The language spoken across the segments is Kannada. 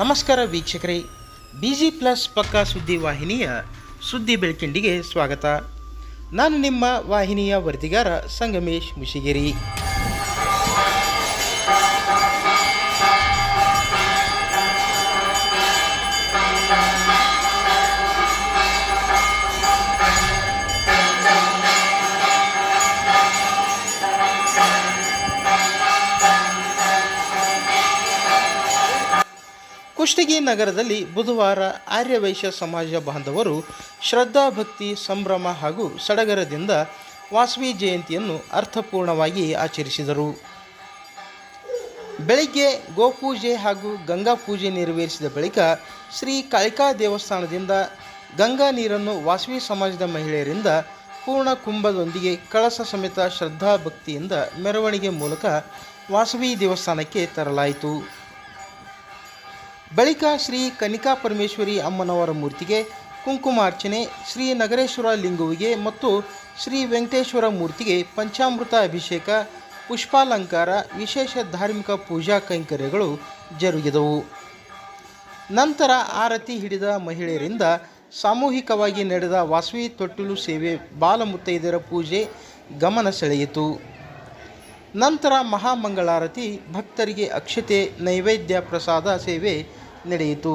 ನಮಸ್ಕಾರ ವೀಕ್ಷಕರೇ. ಬಿ ಜಿ ಪ್ಲಸ್ ಪಕ್ಕಾ ಸುದ್ದಿ ವಾಹಿನಿಯ ಸುದ್ದಿ ಬೆಳಕಿಂಡಿಗೆ ಸ್ವಾಗತ. ನಾನು ನಿಮ್ಮ ವಾಹಿನಿಯ ವರದಿಗಾರ ಸಂಗಮೇಶ್ ಮುಶಿಗೇರಿ ಕುಷ್ಟಗಿ ನಗರದಲ್ಲಿ ಬುಧವಾರ ಆರ್ಯವೈಶ್ಯ ಸಮಾಜ ಬಾಂಧವರು ಶ್ರದ್ಧಾಭಕ್ತಿ ಸಂಭ್ರಮ ಹಾಗೂ ಸಡಗರದಿಂದ ವಾಸವಿ ಜಯಂತಿಯನ್ನು ಅರ್ಥಪೂರ್ಣವಾಗಿ ಆಚರಿಸಿದರು. ಬೆಳಿಗ್ಗೆ ಗೋಪೂಜೆ ಹಾಗೂ ಗಂಗಾ ಪೂಜೆ ನೆರವೇರಿಸಿದ ಬಳಿಕ ಶ್ರೀ ಕಾಳಿಕಾ ದೇವಸ್ಥಾನದಿಂದ ಗಂಗಾ ನೀರನ್ನು ವಾಸವಿ ಸಮಾಜದ ಮಹಿಳೆಯರಿಂದ ಪೂರ್ಣ ಕುಂಭದೊಂದಿಗೆ ಕಳಸ ಸಮೇತ ಶ್ರದ್ಧಾಭಕ್ತಿಯಿಂದ ಮೆರವಣಿಗೆ ಮೂಲಕ ವಾಸವಿ ದೇವಸ್ಥಾನಕ್ಕೆ ತರಲಾಯಿತು. ಬಳಿಕ ಶ್ರೀ ಕನಿಕಾ ಪರಮೇಶ್ವರಿ ಅಮ್ಮನವರ ಮೂರ್ತಿಗೆ ಕುಂಕುಮಾರ್ಚನೆ ಶ್ರೀ ನಗರೇಶ್ವರ ಲಿಂಗುವಿಗೆ ಮತ್ತು ಶ್ರೀ ವೆಂಕಟೇಶ್ವರ ಮೂರ್ತಿಗೆ ಪಂಚಾಮೃತ ಅಭಿಷೇಕ, ಪುಷ್ಪಾಲಂಕಾರ, ವಿಶೇಷ ಧಾರ್ಮಿಕ ಪೂಜಾ ಕೈಂಕರ್ಯಗಳು ಜರುಗಿದವು. ನಂತರ ಆರತಿ ಹಿಡಿದ ಮಹಿಳೆಯರಿಂದ ಸಾಮೂಹಿಕವಾಗಿ ನಡೆದ ವಾಸವಿ ತೊಟ್ಟಿಲು ಸೇವೆ ಬಾಲಮುತ್ತೈದರ ಪೂಜೆ ಗಮನ ಸೆಳೆಯಿತು. ನಂತರ ಮಹಾಮಂಗಳಾರತಿ, ಭಕ್ತರಿಗೆ ಅಕ್ಷತೆ, ನೈವೇದ್ಯ ಪ್ರಸಾದ ಸೇವೆ ನಡೆಯಿತು.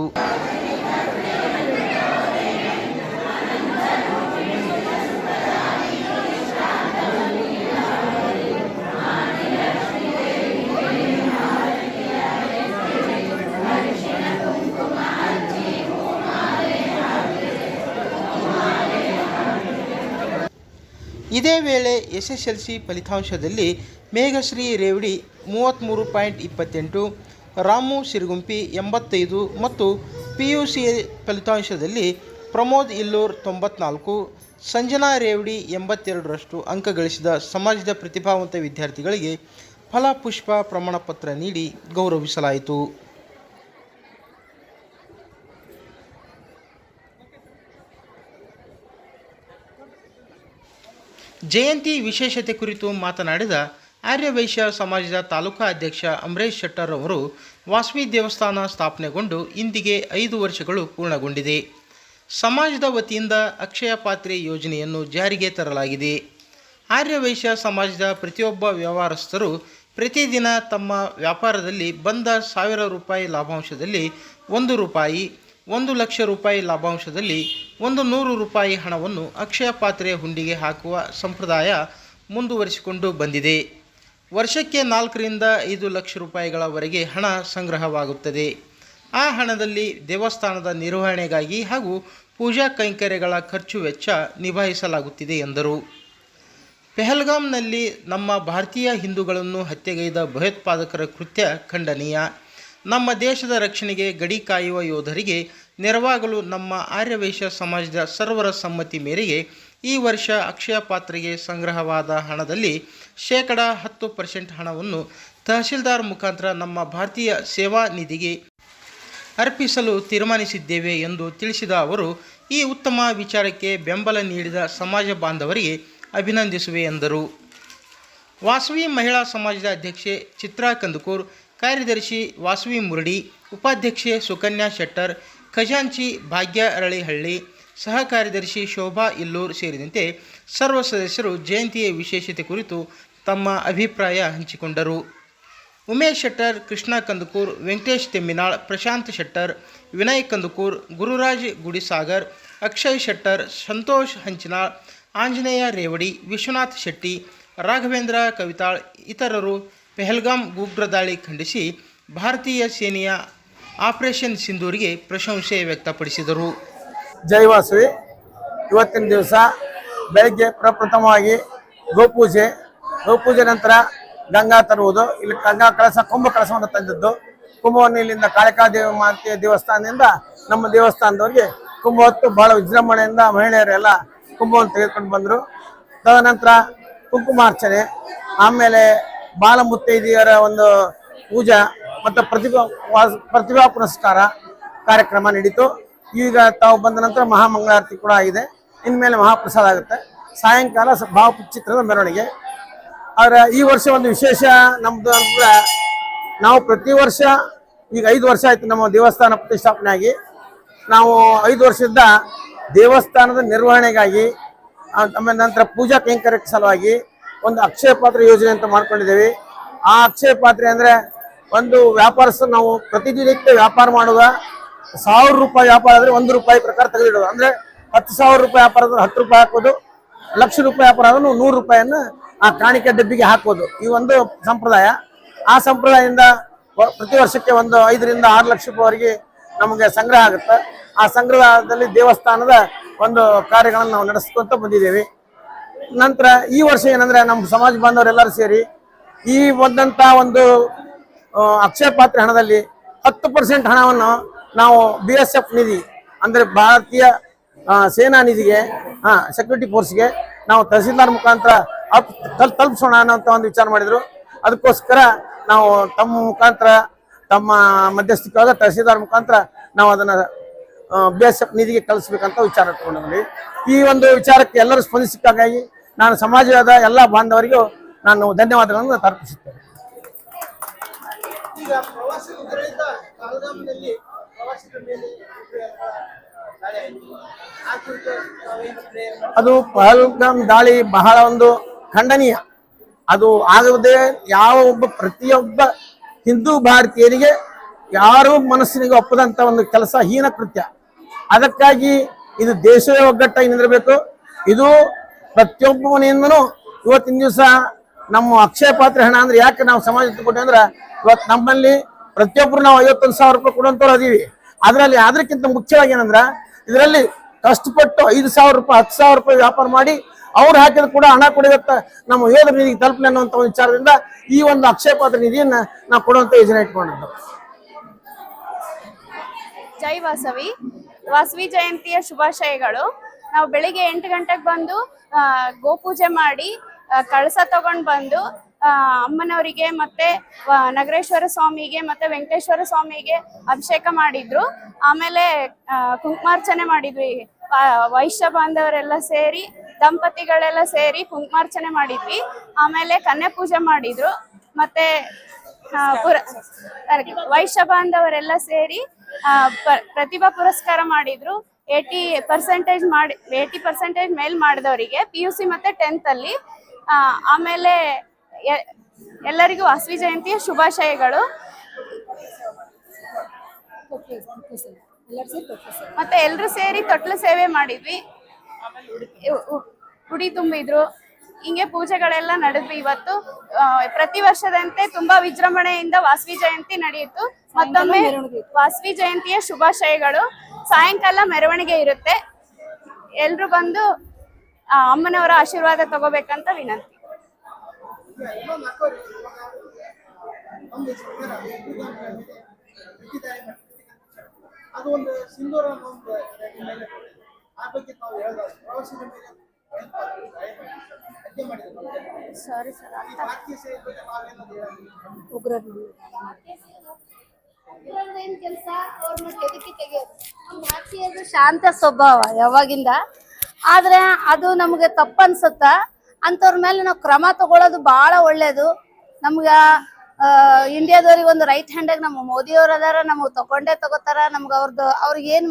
ಇದೇ ವೇಳೆ ಎಸ್ ಎಸ್ ಎಲ್ ಸಿ ಫಲಿತಾಂಶದಲ್ಲಿ ಮೇಘಶ್ರೀ ರೇವಡಿ ಮೂವತ್ತ್ಮೂರು ಪಾಯಿಂಟ್ ಇಪ್ಪತ್ತೆಂಟು ರಾಮು ಸಿರುಗುಂಪಿ ಎಂಬತ್ತೈದು ಮತ್ತು ಪಿ ಯು ಸಿ ಫಲಿತಾಂಶದಲ್ಲಿ ಪ್ರಮೋದ್ ಇಲ್ಲೂರ್ ತೊಂಬತ್ನಾಲ್ಕು, ಸಂಜನಾ ರೇವಡಿ ಎಂಬತ್ತೆರಡರಷ್ಟು ಅಂಕ ಗಳಿಸಿದ ಸಮಾಜದ ಪ್ರತಿಭಾವಂತ ವಿದ್ಯಾರ್ಥಿಗಳಿಗೆ ಫಲಪುಷ್ಪ ಪ್ರಮಾಣಪತ್ರ ನೀಡಿ ಗೌರವಿಸಲಾಯಿತು. ಜಯಂತಿ ವಿಶೇಷತೆ ಕುರಿತು ಮಾತನಾಡಿದ ಆರ್ಯವೈಶ್ಯ ಸಮಾಜದ ತಾಲೂಕಾ ಅಧ್ಯಕ್ಷ ಅಮರೇಶ್ ಶೆಟ್ಟರ್ ಅವರು ವಾಸವಿ ದೇವಸ್ಥಾನ ಸ್ಥಾಪನೆಗೊಂಡು ಇಂದಿಗೆ ಐದು ವರ್ಷಗಳು ಪೂರ್ಣಗೊಂಡಿದೆ. ಸಮಾಜದ ವತಿಯಿಂದ ಅಕ್ಷಯ ಪಾತ್ರೆ ಯೋಜನೆಯನ್ನು ಜಾರಿಗೆ ತರಲಾಗಿದೆ. ಆರ್ಯವೈಶ್ಯ ಸಮಾಜದ ಪ್ರತಿಯೊಬ್ಬ ವ್ಯವಹಾರಸ್ಥರು ಪ್ರತಿದಿನ ತಮ್ಮ ವ್ಯಾಪಾರದಲ್ಲಿ ಬಂದ ಸಾವಿರ ರೂಪಾಯಿ ಲಾಭಾಂಶದಲ್ಲಿ ಒಂದು ರೂಪಾಯಿ, ಒಂದು ಲಕ್ಷ ರೂಪಾಯಿ ಲಾಭಾಂಶದಲ್ಲಿ ಒಂದು ನೂರು ರೂಪಾಯಿ ಹಣವನ್ನು ಅಕ್ಷಯ ಪಾತ್ರೆಯ ಹುಂಡಿಗೆ ಹಾಕುವ ಸಂಪ್ರದಾಯ ಮುಂದುವರಿಸಿಕೊಂಡು ಬಂದಿದೆ. ವರ್ಷಕ್ಕೆ ನಾಲ್ಕರಿಂದ ಐದು ಲಕ್ಷ ರೂಪಾಯಿಗಳವರೆಗೆ ಹಣ ಸಂಗ್ರಹವಾಗುತ್ತದೆ. ಆ ಹಣದಲ್ಲಿ ದೇವಸ್ಥಾನದ ನಿರ್ವಹಣೆಗಾಗಿ ಹಾಗೂ ಪೂಜಾ ಕೈಂಕರ್ಯಗಳ ಖರ್ಚು ವೆಚ್ಚ ನಿಭಾಯಿಸಲಾಗುತ್ತಿದೆ ಎಂದರು. ಪೆಹಲ್ಗಾಮ್ನಲ್ಲಿ ನಮ್ಮ ಭಾರತೀಯ ಹಿಂದೂಗಳನ್ನು ಹತ್ಯೆಗೈದ ಭಯೋತ್ಪಾದಕರ ಕೃತ್ಯ ಖಂಡನೀಯ. ನಮ್ಮ ದೇಶದ ರಕ್ಷಣೆಗೆ ಗಡಿ ಕಾಯುವ ಯೋಧರಿಗೆ ನೆರವಾಗಲು ನಮ್ಮ ಆರ್ಯವೈಶ್ಯ ಸಮಾಜದ ಸರ್ವರ ಸಮ್ಮತಿ ಮೇರೆಗೆ ಈ ವರ್ಷ ಅಕ್ಷಯ ಪಾತ್ರೆಗೆ ಸಂಗ್ರಹವಾದ ಹಣದಲ್ಲಿ ಶೇಕಡ ಹತ್ತು ಪರ್ಸೆಂಟ್ ಹಣವನ್ನು ತಹಶೀಲ್ದಾರ್ ಮುಖಾಂತರ ನಮ್ಮ ಭಾರತೀಯ ಸೇವಾ ನಿಧಿಗೆ ಅರ್ಪಿಸಲು ತೀರ್ಮಾನಿಸಿದ್ದೇವೆ ಎಂದು ತಿಳಿಸಿದ ಅವರು, ಈ ಉತ್ತಮ ವಿಚಾರಕ್ಕೆ ಬೆಂಬಲ ನೀಡಿದ ಸಮಾಜ ಬಾಂಧವರಿಗೆ ಅಭಿನಂದಿಸುವೆ ಎಂದರು. ವಾಸವಿ ಮಹಿಳಾ ಸಮಾಜದ ಅಧ್ಯಕ್ಷೆ ಚಿತ್ರಾ ಕಂದಕೂರ್, ಕಾರ್ಯದರ್ಶಿ ವಾಸವಿ ಮುರಡಿ, ಉಪಾಧ್ಯಕ್ಷೆ ಸುಕನ್ಯಾ ಶೆಟ್ಟರ್, ಖಜಾಂಚಿ ಭಾಗ್ಯ ಅರಳಿಹಳ್ಳಿ ಸಹ ಕಾರ್ಯದರ್ಶಿ ಶೋಭಾ ಇಲ್ಲೂರ್ ಸೇರಿದಂತೆ ಸರ್ವ ಸದಸ್ಯರು ಜಯಂತಿಯ ವಿಶೇಷತೆ ಕುರಿತು ತಮ್ಮ ಅಭಿಪ್ರಾಯ ಹಂಚಿಕೊಂಡರು. ಉಮೇಶ್ ಶೆಟ್ಟರ್, ಕೃಷ್ಣ ಕಂದುಕೂರ್, ವೆಂಕಟೇಶ್ ತೆಮ್ಮಿನಾಳ್, ಪ್ರಶಾಂತ್ ಶೆಟ್ಟರ್, ವಿನಯ್ ಕಂದುಕೂರ್, ಗುರುರಾಜ್ ಗುಡಿಸಾಗರ್, ಅಕ್ಷಯ್ ಶೆಟ್ಟರ್, ಸಂತೋಷ್ ಹಂಚಿನಾಳ್, ಆಂಜನೇಯ ರೇವಡಿ, ವಿಶ್ವನಾಥ್ ಶೆಟ್ಟಿ, ರಾಘವೇಂದ್ರ ಕವಿತಾಳ್ ಇತರರು ಪೆಹಲ್ಗಾಮ್ ಉಗ್ರ ಖಂಡಿಸಿ ಭಾರತೀಯ ಸೇನೆಯ ಆಪರೇಷನ್ ಸಿಂಧೂರಿಗೆ ಪ್ರಶಂಸೆ ವ್ಯಕ್ತಪಡಿಸಿದರು. ಜೈ ವಾಸವಿ. ಇವತ್ತಿನ ದಿವಸ ಬೆಳಗ್ಗೆ ಪ್ರಪ್ರಥಮವಾಗಿ ಗೋಪೂಜೆ. ಗೋಪೂಜೆ ನಂತರ ಗಂಗಾ ತರುವುದು. ಇಲ್ಲಿ ಗಂಗಾ ಕಳಸ, ಕುಂಭ ಕಳಸವನ್ನು ತಂದಿದ್ದು. ಕುಂಭವನ್ನು ಇಲ್ಲಿಂದ ಕಾಳಿಕಾದೇವಿ ಮಾತೆಯ ದೇವಸ್ಥಾನದಿಂದ ನಮ್ಮ ದೇವಸ್ಥಾನದವರಿಗೆ ಕುಂಭ ಹೊತ್ತು ಬಹಳ ವಿಜೃಂಭಣೆಯಿಂದ ಮಹಿಳೆಯರೆಲ್ಲ ಕುಂಭವನ್ನು ತೆಗೆದುಕೊಂಡು ಬಂದರು. ತದನಂತರ ಕುಂಕುಮಾರ್ಚನೆ ಆಮೇಲೆ ಬಾಲ ಮುತ್ತೈದೆಯರ ಒಂದು ಪೂಜಾ ಮತ್ತು ಪ್ರತಿಭಾ ಪ್ರತಿಭಾ ಪುರಸ್ಕಾರ ಕಾರ್ಯಕ್ರಮ ನಡೀತು. ಈಗ ತಾವು ಬಂದ ನಂತರ ಮಹಾಮಂಗಳಾರತಿ ಕೂಡ ಆಗಿದೆ. ಇನ್ಮೇಲೆ ಮಹಾಪ್ರಸಾದ ಆಗುತ್ತೆ. ಸಾಯಂಕಾಲ ಭಾವಪು ಚಿತ್ರದ ಮೆರವಣಿಗೆ. ಆದರೆ ಈ ವರ್ಷ ಒಂದು ವಿಶೇಷ ನಮ್ಮದು ಅಂದ್ರೆ ನಾವು ಪ್ರತಿ ವರ್ಷ ಈಗ ಐದು ವರ್ಷ ಆಯಿತು ನಮ್ಮ ದೇವಸ್ಥಾನ ಪ್ರತಿಷ್ಠಾಪನೆ ಆಗಿ. ನಾವು ಐದು ವರ್ಷದಿಂದ ದೇವಸ್ಥಾನದ ನಿರ್ವಹಣೆಗಾಗಿ ಆಮೇಲೆ ನಂತರ ಪೂಜಾ ಕೈಂಕರ್ಯಕ್ಕೆ ಸಲುವಾಗಿ ಒಂದು ಅಕ್ಷಯ ಪಾತ್ರೆ ಯೋಜನೆ ಅಂತ ಮಾಡ್ಕೊಂಡಿದ್ದೇವೆ. ಆ ಅಕ್ಷಯ ಪಾತ್ರೆ ಅಂದರೆ ಒಂದು ವ್ಯಾಪಾರಸ್ಥ ನಾವು ಪ್ರತಿನಿತ್ಯ ವ್ಯಾಪಾರ ಮಾಡುವ ಸಾವಿರ ರೂಪಾಯಿ ವ್ಯಾಪಾರ ಆದ್ರೆ ಒಂದು ರೂಪಾಯಿ ಪ್ರಕಾರ ತೆಗೆದಿಡೋದು. ಅಂದ್ರೆ ಹತ್ತು ಸಾವಿರ ರೂಪಾಯಿ ವ್ಯಾಪಾರ ಆದ್ರೆ ಹತ್ತು ರೂಪಾಯಿ ಹಾಕೋದು. ಲಕ್ಷ ರೂಪಾಯಿ ವ್ಯಾಪಾರ ಆದ್ರೂ ನೂರು ರೂಪಾಯಿಯನ್ನ ಆ ಕಾಣಿಕೆ ಡಬ್ಬಿಗೆ ಹಾಕೋದು. ಈ ಒಂದು ಸಂಪ್ರದಾಯ. ಆ ಸಂಪ್ರದಾಯದಿಂದ ಪ್ರತಿ ವರ್ಷಕ್ಕೆ ಒಂದು ಐದರಿಂದ ಆರು ಲಕ್ಷ ರೂಪಾಯಿವರೆಗೆ ನಮಗೆ ಸಂಗ್ರಹ ಆಗುತ್ತೆ. ಆ ಸಂಗ್ರಹದಲ್ಲಿ ದೇವಸ್ಥಾನದ ಒಂದು ಕಾರ್ಯಗಳನ್ನು ನಾವು ನಡೆಸ್ಕೊಂತ ಬಂದಿದ್ದೇವೆ. ನಂತರ ಈ ವರ್ಷ ಏನಂದ್ರೆ ನಮ್ಮ ಸಮಾಜ ಬಾಂಧವರೆಲ್ಲರೂ ಸೇರಿ ಈ ಬಂದಂತ ಒಂದು ಅಕ್ಷಯ ಪಾತ್ರೆ ಹಣದಲ್ಲಿ ಹತ್ತು ಪರ್ಸೆಂಟ್ ಹಣವನ್ನು ನಾವು ಬಿ ಎಸ್ ಎಫ್ ನಿಧಿ, ಅಂದ್ರೆ ಭಾರತೀಯ ಸೇನಾ ನಿಧಿಗೆ ಹಾಂ ಸೆಕ್ಯೂರಿಟಿ ಫೋರ್ಸ್ಗೆ ನಾವು ತಹಸೀಲ್ದಾರ್ ಮುಖಾಂತರ ಅಪ್, ತಲ್, ತಲುಪಿಸೋಣ ಅನ್ನೋಂಥ ಒಂದು ವಿಚಾರ ಮಾಡಿದ್ರು. ಅದಕ್ಕೋಸ್ಕರ ನಾವು ತಮ್ಮ ಮುಖಾಂತರ, ತಮ್ಮ ಮಧ್ಯಸ್ಥಿಕೆಯಾದ ತಹಸೀಲ್ದಾರ್ ಮುಖಾಂತರ ನಾವು ಅದನ್ನ ಬಿ ಎಸ್ ಎಫ್ ನಿಧಿಗೆ ಕಳಿಸ್ಬೇಕಂತ ವಿಚಾರ ಇಟ್ಕೊಂಡಿದ್ವಿ ಈ ಒಂದು ವಿಚಾರಕ್ಕೆ ಎಲ್ಲರೂ ಸ್ಪಂದಿಸಿಕ್ಕಾಗಿ ನಾನು ಸಮಾಜದ ಎಲ್ಲ ಬಾಂಧವರಿಗೂ ನಾನು ಧನ್ಯವಾದಗಳನ್ನು ತರ್ಪಿಸುತ್ತೇನೆ. ಈಗ ಮೇಲೆ ಅದು ಪಹಲ್ಗಾಮ್ ದಾಳಿ ಬಹಳ ಒಂದು ಖಂಡನೀಯ. ಅದು ಆಗದೆ ಯಾವ ಒಬ್ಬ ಪ್ರತಿಯೊಬ್ಬ ಹಿಂದೂ ಭಾರತೀಯರಿಗೆ ಯಾರು ಮನಸ್ಸಿನಿಗೆ ಒಪ್ಪದಂತ ಒಂದು ಕೆಲಸ ಹೀನ ಕೃತ್ಯ. ಅದಕ್ಕಾಗಿ ಇದು ದೇಶವೇ ಒಗ್ಗಟ್ಟಾಗಿ ನಿಂದಿರಬೇಕು. ಇದು ಪ್ರತಿಯೊಬ್ಬ ಮನೆಯಿಂದನೂ ಇವತ್ತಿನ ದಿವಸ ನಮ್ಮ ಅಕ್ಷಯ ಪಾತ್ರೆ ಹಣ ಅಂದ್ರೆ ಯಾಕೆ ನಾವು ಸಮಾಜಕ್ಕೆ ಕೊಟ್ಟೆ ಅಂದ್ರೆ ಇವತ್ತು ನಮ್ಮಲ್ಲಿ ಪ್ರತಿಯೊಬ್ಬರು ನಾವು ಐವತ್ತೊಂದು ಸಾವಿರ ರೂಪಾಯಿ ಕೊಡುವಂಥವ್ರು ಅದೀವಿ. ಅದರಲ್ಲಿ ಅದಕ್ಕಿಂತ ಮುಖ್ಯವಾಗಿ ಏನಂದ್ರ, ಇದರಲ್ಲಿ ಕಷ್ಟಪಟ್ಟು ಐದು ಸಾವಿರ ರೂಪಾಯಿ, ಹತ್ತು ಸಾವಿರ ರೂಪಾಯಿ ವ್ಯಾಪಾರ ಮಾಡಿ ಅವ್ರು ಹಾಕಿದ ಕೂಡ ಹಣ ಕೊಡಿದತ್ತ ನಮ್ಮ ಯೋಧರ ನಿಧಿಗೆ ತಲುಪಲಿ ಅನ್ನುವಂಥ ಒಂದು ವಿಚಾರದಿಂದ ಈ ಒಂದು ಅಕ್ಷಯ ಪಾತ್ರ ನಿಧಿಯನ್ನ ನಾವು ಕೊಡುವಂತ ಯೋಜನೆ ಇಟ್ಕೊಂಡಿದ್ದು. ಜೈ ವಾಸವಿ. ವಾಸವಿ ಜಯಂತಿಯ ಶುಭಾಶಯಗಳು. ನಾವು ಬೆಳಿಗ್ಗೆ ಎಂಟು ಗಂಟೆಗೆ ಬಂದು ಗೋಪೂಜೆ ಮಾಡಿ ಕಳಸ ತಗೊಂಡ್ ಬಂದು ಅಮ್ಮನವರಿಗೆ ಮತ್ತೆ ನಗರೇಶ್ವರ ಸ್ವಾಮಿಗೆ ಮತ್ತೆ ವೆಂಕಟೇಶ್ವರ ಸ್ವಾಮಿಗೆ ಅಭಿಷೇಕ ಮಾಡಿದ್ರು. ಆಮೇಲೆ ಕುಂಕುಮಾರ್ಚನೆ ಮಾಡಿದ್ವಿ. ವೈಶ್ಯ ಬಾಂಧವರೆಲ್ಲ ಸೇರಿ, ದಂಪತಿಗಳೆಲ್ಲ ಸೇರಿ ಕುಂಕುಮಾರ್ಚನೆ ಮಾಡಿದ್ವಿ. ಆಮೇಲೆ ಕನ್ಯಾ ಪೂಜೆ ಮಾಡಿದ್ರು. ಮತ್ತೆ ಪುರ, ವೈಶ್ಯ ಬಾಂಧವರೆಲ್ಲ ಸೇರಿ ಪ್ರತಿಭಾ ಪುರಸ್ಕಾರ ಮಾಡಿದ್ರು. ಏಟಿ ಪರ್ಸೆಂಟೇಜ್ ಮಾಡಿ ಏಟಿ ಪರ್ಸೆಂಟೇಜ್ ಮೇಲ್ ಮಾಡಿದವರಿಗೆ, ಪಿ ಯು ಸಿ ಮತ್ತೆ ಟೆಂತ್ ಅಲ್ಲಿ ಆಮೇಲೆ ಎಲ್ಲರಿಗೂ ವಾಸವಿ ಜಯಂತಿಯ ಶುಭಾಶಯಗಳು. ಮತ್ತೆ ಎಲ್ಲರೂ ಸೇರಿ ತೊಟ್ಲು ಸೇವೆ ಮಾಡಿದ್ವಿ. ಉಡಿ ತುಂಬಿದ್ರು. ಹಿಂಗೆ ಪೂಜೆಗಳೆಲ್ಲ ನಡೆದ್ವಿ ಇವತ್ತು. ಪ್ರತಿ ವರ್ಷದಂತೆ ತುಂಬಾ ವಿಜೃಂಭಣೆಯಿಂದ ವಾಸವಿ ಜಯಂತಿ ನಡೆಯಿತು. ಮತ್ತೊಮ್ಮೆ ವಾಸವಿ ಜಯಂತಿಯ ಶುಭಾಶಯಗಳು. ಸಾಯಂಕಾಲ ಮೆರವಣಿಗೆ ಇರುತ್ತೆ. ಎಲ್ರು ಬಂದು ಅಮ್ಮನವರ ಆಶೀರ್ವಾದ ತಗೋಬೇಕಂತ ವಿನಂತಿ. ಅದು ಒಂದು ಸಿಂಧೂರ ಒಂದು ಆ ಬಗ್ಗೆ ತಾವು ಹೇಳಿದ ಮೇಲೆ ಹತ್ಯೆ ಮಾಡಿದ್ರು ಸಾರಿ ಸರ್ ಈ ಭಾರತೀಯ ಸೇನೆ ಬಗ್ಗೆ ತಾವೇನಾದ್ರು ಹೇಳೋದು? ಇದ್ರದ್ದೇನ್ ಕೆಲ್ಸ ಅವ್ರನ್ನ ಕೆದಕಿ ತೆಗಿಯೋದು ನಮ್ಮ ಭಾರತೀಯರು ಶಾಂತ ಸ್ವಭಾವ ಯಾವಾಗಿಂದ? ಆದ್ರೆ ಅದು ನಮಗೆ ತಪ್ಪನ್ಸುತ್ತ. ಅಂಥವ್ರ ಮೇಲೆ ನಾವು ಕ್ರಮ ತಗೊಳ್ಳೋದು ಬಹಳ ಒಳ್ಳೇದು. ನಮ್ಗ ಇಂಡಿಯಾದವ್ರಿಗೆ ಒಂದು ರೈಟ್ ಹ್ಯಾಂಡಾಗ ನಮ್ಮ ಮೋದಿಯವ್ರು ಅದಾರ, ನಮಗೆ ತಗೊಂಡೇ ತಗೋತಾರ, ನಮ್ಗೆ ಅವ್ರದ್ದು ಅವ್ರಿಗೆ ಏನ್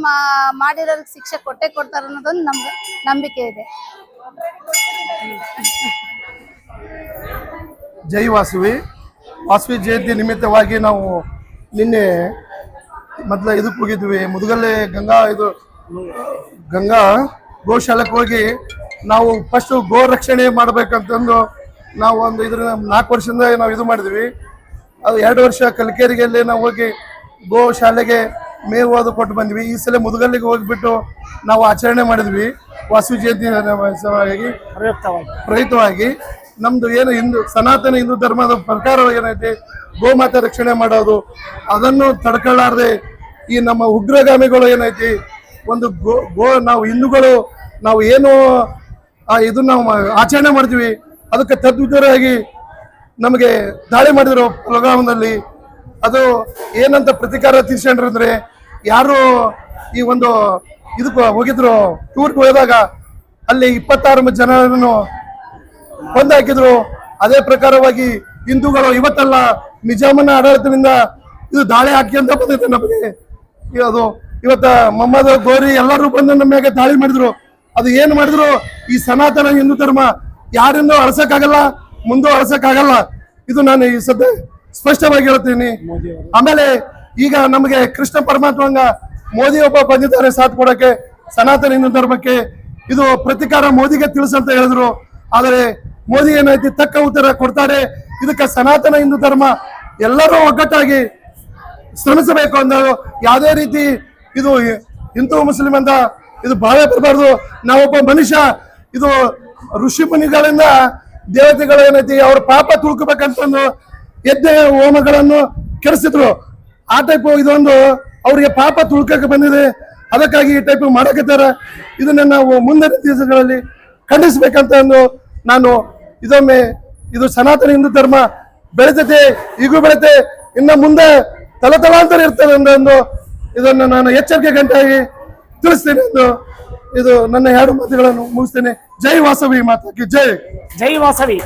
ಮಾಡಿರೋದಕ್ಕೆ ಶಿಕ್ಷೆ ಕೊಟ್ಟೆ ಕೊಡ್ತಾರ ಅನ್ನೋದೊಂದು ನಮ್ಗೆ ನಂಬಿಕೆ ಇದೆ. ಜೈ ವಾಸವಿ. ವಾಸವಿ ಜಯಂತಿ ನಿಮಿತ್ತವಾಗಿ ನಾವು ನಿನ್ನೆ ಮೊದಲ ಇದಕ್ಕೆ ಹೋಗಿದ್ವಿ. ಮುದುಗಲ್ಲೆ ಗಂಗಾ ಇದು, ಗಂಗಾ ಗೋಶಾಲಕ್ಕೆ ಹೋಗಿ ನಾವು ಫಸ್ಟ್ ಗೋ ರಕ್ಷಣೆ ಮಾಡ್ಬೇಕಂತಂದು ನಾವು ಒಂದು ಇದ್ರ ನಾಲ್ಕು ವರ್ಷದಿಂದ ನಾವು ಇದು ಮಾಡಿದ್ವಿ. ಅದು ಎರಡು ವರ್ಷ ಕಲ್ಕೇರಿಯಲ್ಲಿ ನಾವು ಹೋಗಿ ಗೋ ಶಾಲೆಗೆ ಮೇವು ಕೊಟ್ಟು ಬಂದ್ವಿ. ಈ ಸಲ ಮುದುಗಲ್ಲಿಗೆ ಹೋಗ್ಬಿಟ್ಟು ನಾವು ಆಚರಣೆ ಮಾಡಿದ್ವಿ. ವಾಸು ಜಯಂತಿ ಪ್ರಯುಕ್ತವಾಗಿ. ನಮ್ದು ಏನು ಹಿಂದೂ ಸನಾತನ ಹಿಂದೂ ಧರ್ಮದ ಪ್ರಕಾರ ಏನೈತಿ ಗೋಮಾತೆ ರಕ್ಷಣೆ ಮಾಡೋದು, ಅದನ್ನು ತಡ್ಕೊಳ್ಳಾರ್ದೆ ಈ ನಮ್ಮ ಉಗ್ರಗಾಮಿಗಳು ಏನೈತಿ, ಒಂದು ಗೋ ಗೋ ನಾವು ಹಿಂದೂಗಳು, ನಾವು ಏನು ಆ, ಇದು ನಾವು ಆಚರಣೆ ಮಾಡ್ತೀವಿ. ಅದಕ್ಕೆ ತದ್ವಿಧರಾಗಿ ನಮಗೆ ದಾಳಿ ಮಾಡಿದ್ರು ಪ್ರೋಗ್ರಾಮ್ನಲ್ಲಿ ಅದು ಏನಂತ ಪ್ರತಿಕಾರ ತೀರ್ಸ್ಕೊಂಡ್ರು ಯಾರು ಈ ಒಂದು ಇದಕ್ಕೆ ಹೋಗಿದ್ರು ಟೂರ್ಗೆ ಹೋದಾಗ ಅಲ್ಲಿ ಇಪ್ಪತ್ತಾರು ಜನರನ್ನು ಕೊಂದಾಕಿದ್ರು. ಅದೇ ಪ್ರಕಾರವಾಗಿ ಹಿಂದೂಗಳು ಇವತ್ತಲ್ಲ ನಿಜಾಮನ ಆಡಳಿತದಿಂದ ಇದು ದಾಳಿ ಹಾಕ್ಯಂತ ಬಂದಿದೆ ನಮಗೆ. ಅದು, ಇವತ್ತ ಮೊಹಮ್ಮದ್ ಗೋರಿ ಎಲ್ಲರೂ ಬಂದು ನಮ್ಮ ಮ್ಯಾಗೆ ದಾಳಿ ಮಾಡಿದ್ರು. ಅದು ಏನ್ ಮಾಡಿದ್ರು? ಈ ಸನಾತನ ಹಿಂದೂ ಧರ್ಮ ಯಾರಿಂದ ಅಳಸಕ್ಕಾಗಲ್ಲ ಮುಂದೂ ಅಳಸಕ್ಕಾಗಲ್ಲ ಇದು ನಾನು ಈ ಸದ್ಯ ಸ್ಪಷ್ಟವಾಗಿ ಹೇಳ್ತೀನಿ. ಆಮೇಲೆ ಈಗ ನಮಗೆ ಕೃಷ್ಣ ಪರಮಾತ್ಮಂಗ ಮೋದಿ ಒಬ್ಬ ಬಂದಿದ್ದಾರೆ ಸಾಥ್ ಕೊಡಕ್ಕೆ ಸನಾತನ ಹಿಂದೂ ಧರ್ಮಕ್ಕೆ. ಇದು ಪ್ರತಿಕಾರ ಮೋದಿಗೆ ತಿಳಿಸಂತ ಹೇಳಿದ್ರು. ಆದರೆ ಮೋದಿ ಏನೈತಿ ತಕ್ಕ ಉತ್ತರ ಕೊಡ್ತಾರೆ. ಇದಕ್ಕೆ ಸನಾತನ ಹಿಂದೂ ಧರ್ಮ ಎಲ್ಲರೂ ಒಗ್ಗಟ್ಟಾಗಿ ಶ್ರಮಿಸಬೇಕು ಅಂದರು ಯಾವುದೇ ರೀತಿ ಇದು ಹಿಂದೂ ಮುಸ್ಲಿಂ ಅಂತ ಇದು ಭಾವ ಬರಬಾರ್ದು. ನಾವೊಬ್ಬ ಮನುಷ್ಯ, ಇದು ಋಷಿ ಮುನಿಗಳಿಂದ ದೇವತೆಗಳು ಏನೈತಿ, ಅವ್ರ ಪಾಪ ತುಳ್ಕೋಬೇಕಂತಂದು ಎದ್ದೆ ಹೋಮಗಳನ್ನು ಕೆಡಿಸಿದ್ರು. ಆ ಟೈಪ್ ಇದೊಂದು ಅವ್ರಿಗೆ ಪಾಪ ತುಳ್ಕಕ್ಕೆ ಬಂದಿದೆ. ಅದಕ್ಕಾಗಿ ಈ ಟೈಪ್ ಮಾಡಕತ್ತಾರ. ಇದನ್ನ ನಾವು ಮುಂದಿನ ದಿವಸಗಳಲ್ಲಿ ಖಂಡಿಸಬೇಕಂತ ನಾನು ಇದೊಮ್ಮೆ ಇದು ಸನಾತನ ಹಿಂದೂ ಧರ್ಮ ಬೆಳೆತೈತೆ, ಈಗೂ ಬೆಳೆತೆ, ಇನ್ನು ಮುಂದೆ ತಲತಲಾಂತರ ಇರ್ತದೆ ಅಂದು ಇದನ್ನು ನಾನು ಎಚ್ಚರಿಕೆ ಗಂಟಾಗಿ ತಿಳಿಸ್ತೇನೆ ಎಂದು ಇದು ನನ್ನ ಎರಡು ಮಾತುಗಳನ್ನು ಮುಗಿಸ್ತೇನೆ. ಜೈ ವಾಸವಿ ಮಾತಾಕಿ ಜೈ. ಜೈ ವಾಸವಿ.